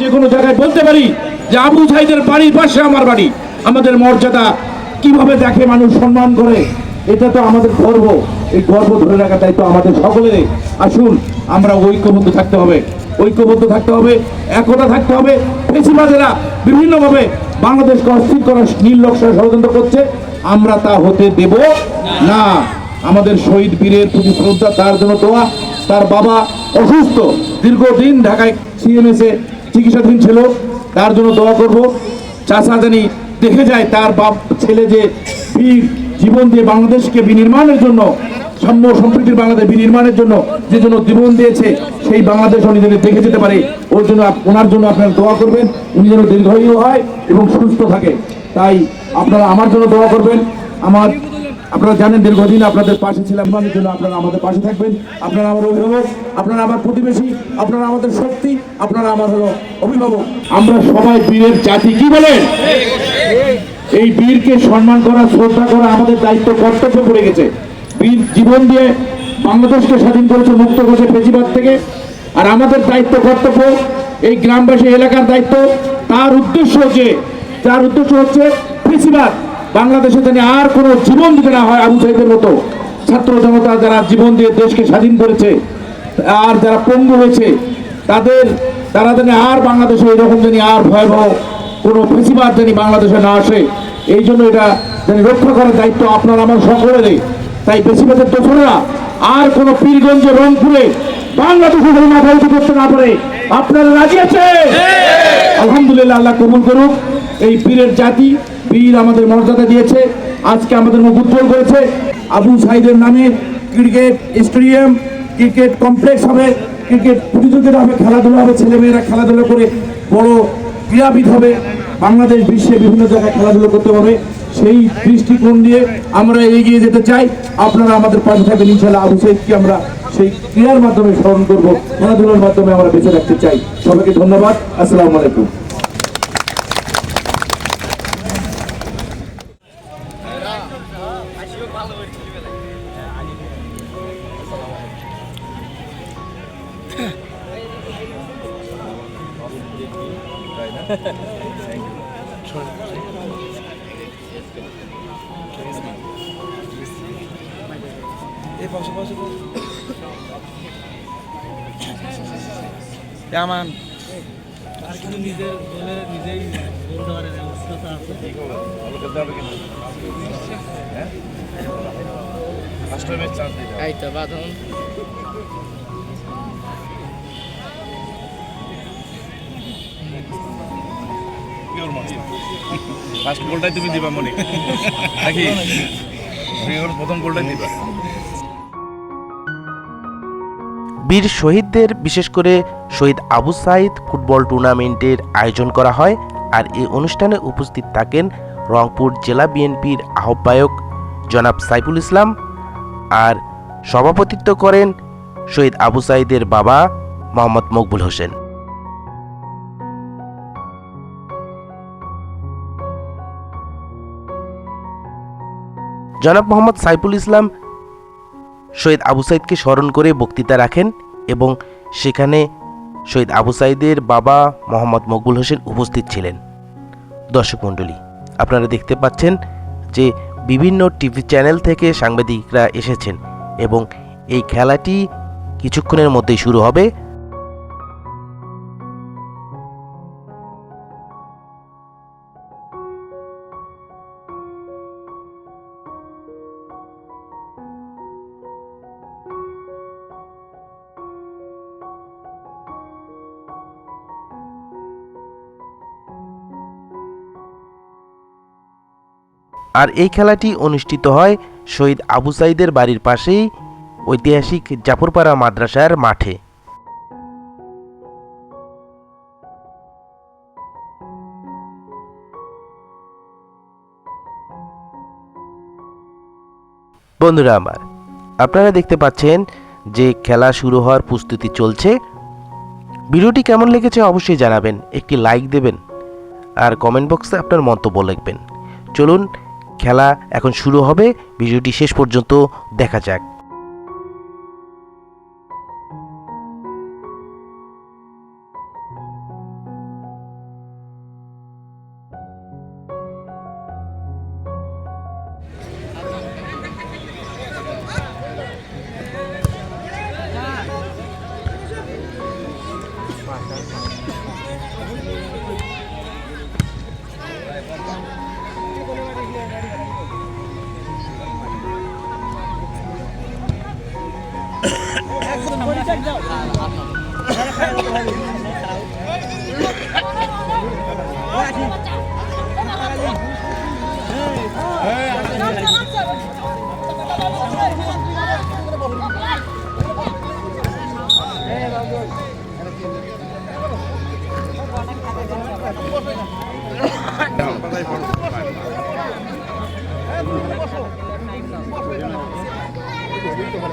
যে কোনো জায়গায় বলতে পারি যে আবু সাইদের বাড়ির পাশে আমার বাড়ি। আমাদের মর্যাদা কীভাবে দেখে মানুষ সম্মান করে, এটা তো আমাদের গর্ব। এই গর্ব ধরে রাখার দায়িত্ব আমাদের সকলের আসুন, আমরা ঐক্যবদ্ধ থাকতে হবে। ঐক্যবদ্ধ থাকতে হবে, একতা থাকতে হবে। ফেসিবাদেরা বিভিন্নভাবে বাংলাদেশকে অস্থির করার নকশা ষড়যন্ত্র করছে। আমরা তা হতে দেব না। আমাদের শহীদ বীরের প্রতি শ্রদ্ধা, তার জন্য দেওয়া তার বাবা অসুস্থ, দীর্ঘদিন ঢাকায় সিএমএসে চিকিৎসাধীন ছিল, তার জন্য দোয়া করব। চাষা জানি দেখে যায় তার বাপ, ছেলে যে বীর জীবন দিয়ে বাংলাদেশকে বিনির্মাণের জন্য সাম্য সম্প্রীতির বাংলাদেশ বিনির্মাণের জন্য যে জন্য জীবন দিয়েছে, সেই বাংলাদেশ উনি যেন দেখে যেতে পারে। ওর জন্য ওনার জন্য আপনারা দোয়া করবেন। উনি যেন দীর্ঘায়ু হয় এবং সুস্থ থাকে। তাই আপনারা আমার জন্য দোয়া করবেন। আমার আপনারা জানেন দীর্ঘদিন আপনাদের পাশে ছিলাম মানুষের জন্য আপনারা আমাদের পাশে থাকবেন। আপনারা আমার অভিভাবক, আপনারা আমার প্রতিবেশী, আপনারা আমাদের শক্তি, আপনারা আমার হলো অভিভাবক। আমরা সবাই বীরের জাতি, কি বলেন? এই বীরকে সম্মান করা, শ্রদ্ধা করা আমাদের দায়িত্ব, কর্তব্য পড়ে গেছে। বীর জীবন দিয়ে বাংলাদেশকে স্বাধীন করেছে মুক্ত করেছে ফেজিবাদ থেকে। আর আমাদের দায়িত্ব, কর্তব্য, এই গ্রামবাসী এলাকার দায়িত্ব। তার উদ্দেশ্য যে তার উদ্দেশ্য হচ্ছে ফেসিবাদ বাংলাদেশে জানি আর কোনো জীবন দিতে না হয় আবু সাইদের মতো। ছাত্র জনতা যারা জীবন দিয়ে দেশকে স্বাধীন করেছে, আর যারা পঙ্গু হয়েছে, তাদের, তারা যেন আর বাংলাদেশে এরকম জানি আর ভয়াবহ কোনো ফেসিবাদ জানি বাংলাদেশে না আসে। এই জন্য এটা জানি রক্ষা করার দায়িত্ব আপনার, আমার সকলেরই। তাই বেশিবাদের দোসরেরা আর কোনো পীরগঞ্জে রংপুরে বাংলাদেশে যেন মাথা উঁচু করতে না পারে। আপনারা রাজি আছে আলহামদুলিল্লাহ আল্লাহ কবুল করুক। এই বীরের জাতি বীর আমাদের মর্যাদা দিয়েছে। আজকে আমাদের মুখ উজ্জ্বল করেছে। আবু সাইদের নামে ক্রিকেট স্টেডিয়াম ক্রিকেট কমপ্লেক্স হবে। ক্রিকেট প্রতিযোগিতা হবে খেলাধুলা হবে। ছেলেমেয়েরা খেলাধুলা করে বড় ক্রীড়াবিদ হবে। বাংলাদেশ বিশ্বে বিভিন্ন জায়গায় খেলাধুলো করতে পারবে। সেই দৃষ্টিকোণ দিয়ে আমরা এগিয়ে যেতে চাই। আপনারা আমাদের পাশে থাকবেন ইনশাল্লাহ আবু সাইদকে আমরা সেই ক্রীড়ার মাধ্যমে স্মরণ করব খেলাধুলার মাধ্যমে আমরা বেঁচে রাখতে চাই। সবাইকে ধন্যবাদ। আসসালামু আলাইকুম। কেমন আর কিন্তু নিজের বলে নিজেই বলতে পারে না অবস্থা আছে। এই তো বাঁধন। ফার্স্ট গোলটাই তুমি দিবা মনে নাকি? প্রথম গোলটাই দিবা। বীর শহীদদের, বিশেষ করে শহীদ আবু সাইদ ফুটবল টুর্নামেন্টের আয়োজন করা হয় আর এই অনুষ্ঠানে উপস্থিত থাকেন রংপুর জেলা বিএনপির আহ্বায়ক জনাব সাইফুল ইসলাম আর সভাপতিত্ব করেন শহীদ আবু সাইদের বাবা মোহাম্মদ মকবুল হোসেন। জনাব মোহাম্মদ সাইফুল ইসলাম শহীদ আবু সাইদকে স্মরণ করে বক্তৃতা রাখেন এবং সেখানে শহীদ আবু সাইদের বাবা মোহাম্মদ মকবুল হোসেন উপস্থিত ছিলেন। দর্শক মণ্ডলী, আপনারা দেখতে পাচ্ছেন যে বিভিন্ন টিভি চ্যানেল থেকে সাংবাদিকরা এসেছেন এবং এই খেলাটি কিছুক্ষণের মধ্যেই শুরু হবে। আর এই খেলাটি অনুষ্ঠিত হয় শহীদ আবু সাইদের বাড়ির পাশেই ঐতিহাসিক জাফরপাড়া মাদ্রাসার মাঠে। বন্ধুরা আমার, আপনারা দেখতে পাচ্ছেন যে খেলা শুরু হওয়ার প্রস্তুতি চলছে। ভিডিওটি কেমন লেগেছে অবশ্যই জানাবেন, একটি লাইক দেবেন, আর কমেন্ট বক্সে আপনার মন্তব্য লিখবেন। চলুন খেলা এখন শুরু হবে। ভিডিওটি শেষ পর্যন্ত দেখা যাক। দাও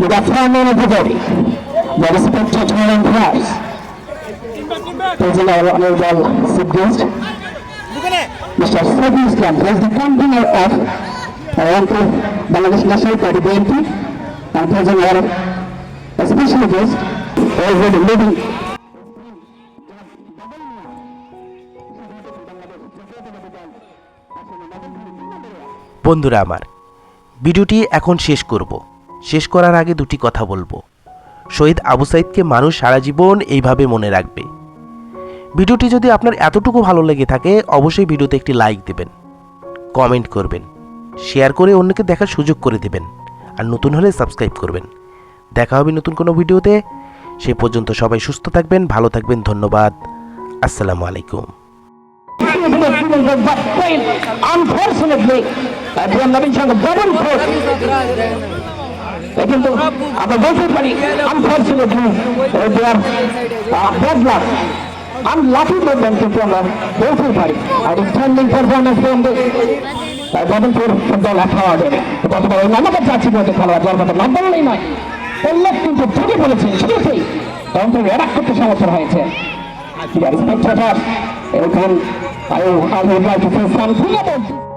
Good afternoon, everybody. The respected Holland Class. Present our honorable chief guest, Mr. Sabi Islam, who is the convener of Rangpur Bangladesh National Party BNP, and present our special guest, already living বন্ধুরা আমার ভিডিওটি এখন শেষ করব শেষ করার আগে দুটি কথা বলব। শহীদ আবু সাইদকে মানুষ সারা জীবন এইভাবে মনে রাখবে। ভিডিওটি যদি আপনার এতটুকু ভালো লেগে থাকে অবশ্যই ভিডিওতে একটি লাইক দেবেন কমেন্ট করবেন শেয়ার করে অন্যকে দেখার সুযোগ করে দেবেন আর নতুন হলে সাবস্ক্রাইব করবেন। দেখা হবে নতুন কোনো ভিডিওতে। সে পর্যন্ত সবাই সুস্থ থাকবেন ভালো থাকবেন ধন্যবাদ। আসসালামু আলাইকুম। Unfortunately, ফোর্স কিন্তু আমরা বলতে পারি unfortunately there bad luck unlucky movement কিন্তু আমরা বলতে পারি আর standing performance from Badalpur football অ্যাওয়ার্ডে বর্তমানে ওই নামকে চাচ্ছি বলতে খেলোয়াড় মতো নাম বললেই নয় উল্লেখ কিন্তু ঠিকই বলেছেন শুরুতেই তখন তিনি অ্যাটাক করতে সমর্থ হয়েছে Dear spectators, you can, I, I would like to say something about.